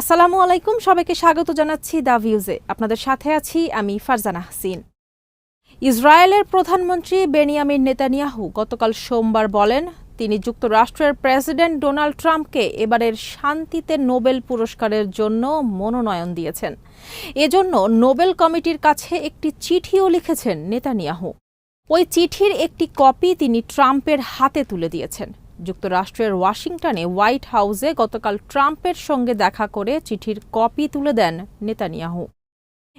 আসসালামু আলাইকুম, সবাইকে স্বাগত জানাচ্ছি দ্য ভিউজে। আপনাদের সাথে আছি আমি ফারজানা হাসিন। ইসরায়েলের প্রধানমন্ত্রী বেনিয়ামিন নেতানিয়াহু গতকাল সোমবার বলেন, তিনি যুক্তরাষ্ট্রের প্রেসিডেন্ট ডোনাল্ড ট্রাম্পকে এবারের শান্তিতে নোবেল পুরস্কারের জন্য মনোনয়ন দিয়েছেন। এজন্য নোবেল কমিটির কাছে একটি চিঠিও লিখেছেন নেতানিয়াহু। ওই চিঠির একটি কপি তিনি ট্রাম্পের হাতে তুলে দিয়েছেন। যুক্তরাষ্ট্রের ওয়াশিংটনে হোয়াইট হাউসে গতকাল ট্রাম্পের সঙ্গে দেখা করে চিঠির কপি তুলে দেন নেতানিয়াহু।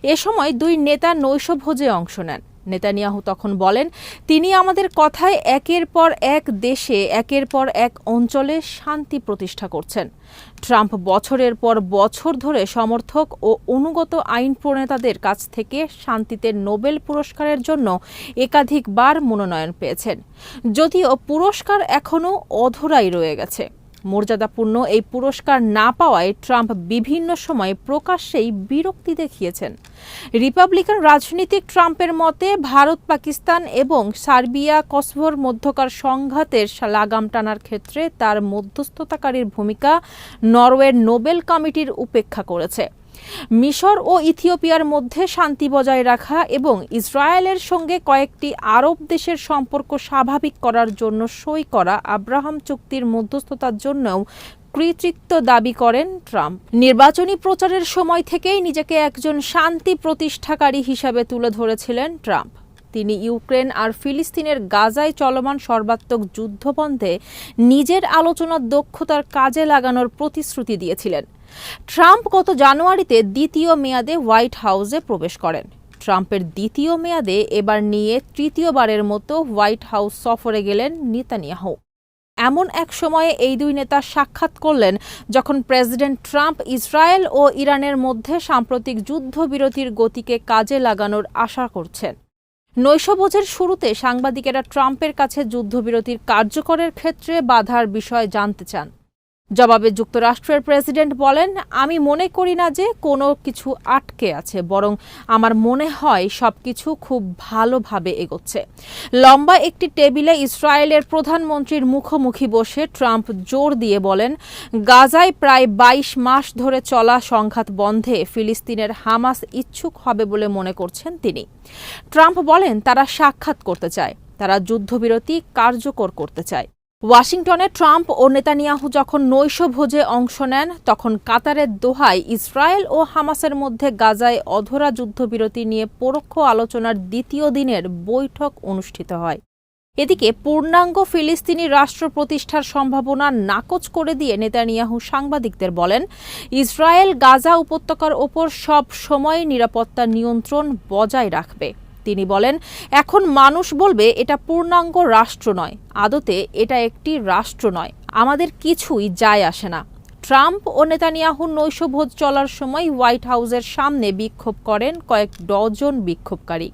এ সময় দুই নেতা নৈশভোজে অংশ নেন। নেতানিয়াহু তখন বলেন, তিনি আমাদের কথায় একের পর এক দেশে, একের পর এক অঞ্চলে শান্তি প্রতিষ্ঠা করছেন। ট্রাম্প বছরের পর বছর ধরে সমর্থক ও অনুগত আইন প্রণেতাদের কাছ থেকে শান্তিতে নোবেল পুরস্কারের জন্য একাধিকবার মনোনয়ন পেয়েছেন। যদিও পুরস্কার এখনও অধরাই রয়ে গেছে। মর্যাদাপূর্ণ এই পুরস্কার না পাওয়ায় ট্রাম্প বিভিন্ন সময়ে প্রকাশ্যেই বিরক্তি দেখিয়েছেন। রিপাবলিকান রাজনীতিক ট্রাম্পের মতে, ভারত, পাকিস্তান এবং সার্বিয়া, কসভোর মধ্যকার সংঘাতের লাগাম টানার ক্ষেত্রে তার মধ্যস্থতাকারীর ভূমিকা নরওয়ের নোবেল কমিটির উপেক্ষা করেছে। মিশর ও ইথিওপিয়ার মধ্যে শান্তি বজায় রাখা এবং ইসরায়েলের সঙ্গে কয়েকটি আরব দেশের সম্পর্ক স্বাভাবিক করার জন্য সই করা আব্রাহাম চুক্তির মধ্যস্থতার জন্যও কৃতিত্ব দাবি করেন ট্রাম্প। নির্বাচনী প্রচারের সময় থেকেই নিজেকে একজন শান্তি প্রতিষ্ঠাকারী হিসাবে তুলে ধরেছিলেন ট্রাম্প। তিনি ইউক্রেন আর ফিলিস্তিনের গাজায় চলমান সর্বাত্মক যুদ্ধবন্ধে নিজের আলোচনার দক্ষতার কাজে লাগানোর প্রতিশ্রুতি দিয়েছিলেন। ট্রাম্প গত জানুয়ারিতে দ্বিতীয় মেয়াদে হোয়াইট হাউসে প্রবেশ করেন। ট্রাম্পের দ্বিতীয় মেয়াদে এবার নিয়ে তৃতীয়বারের মতো হোয়াইট হাউস সফরে গেলেন নেতানিয়াহু। এমন এক সময়ে এই দুই নেতা সাক্ষাৎ করলেন যখন প্রেসিডেন্ট ট্রাম্প ইসরায়েল ও ইরানের মধ্যে সাম্প্রতিক যুদ্ধবিরতির গতিকে কাজে লাগানোর আশা করছেন। নৈশভোজের শুরুতে সাংবাদিকেরা ট্রাম্পের কাছে যুদ্ধবিরতির কার্যকরের ক্ষেত্রে বাধার বিষয় জানতে চান। জবাবে যুক্তরাষ্ট্রের প্রেসিডেন্ট বলেন, আমি মনে করি না যে কোনো কিছু আটকে আছে, বরং আমার মনে হয় সবকিছু খুব ভালোভাবে এগোচ্ছে। লম্বা একটি টেবিলে ইসরায়েলের প্রধানমন্ত্রীর মুখোমুখি বসে ট্রাম্প জোর দিয়ে বলেন, গাজায় প্রায় বাইশ মাস ধরে চলা সংঘাত বন্ধে ফিলিস্তিনের হামাস ইচ্ছুক হবে বলে মনে করছেন তিনি। ট্রাম্প বলেন, তারা সাক্ষাৎ করতে চায়, তারা যুদ্ধবিরতি কার্যকর করতে চায়। ওয়াশিংটনে ট্রাম্প ও নেতানিয়াহু যখন নৈশভোজে অংশ নেন, তখন কাতারের দোহায় ইসরায়েল ও হামাসের মধ্যে গাজায় অধরা যুদ্ধবিরতি নিয়ে পরোক্ষ আলোচনার দ্বিতীয় দিনের বৈঠক অনুষ্ঠিত হয়। এদিকে পূর্ণাঙ্গ ফিলিস্তিনি রাষ্ট্র প্রতিষ্ঠার সম্ভাবনা নাকচ করে দিয়ে নেতানিয়াহু সাংবাদিকদের বলেন, ইসরায়েল গাজা উপত্যকার ওপর সব সময় নিরাপত্তা নিয়ন্ত্রণ বজায় রাখবে। তিনি বলেন, এখন মানুষ বলবে এটা পূর্ণাঙ্গ রাষ্ট্র নয়। আদতে এটা একটি রাষ্ট্র নয়। আমাদের কিছুই যায় আসে না। ট্রাম্প ও নেতানিয়াহুর নৈশভোজ চলার সময় হোয়াইট হাউসের সামনে বিক্ষোভ করেন কয়েক ডজন বিক্ষোভকারী।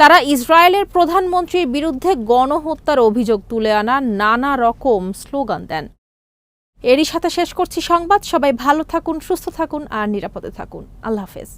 তারা ইসরায়েলের প্রধানমন্ত্রীর বিরুদ্ধে গণহত্যার অভিযোগ তুলে আনা নানা রকম স্লোগান দেন। এরই সাথে শেষ করছি সংবাদ। সবাই ভালো থাকুন, সুস্থ থাকুন আর নিরাপদে থাকুন। আল্লাহ হাফেজ।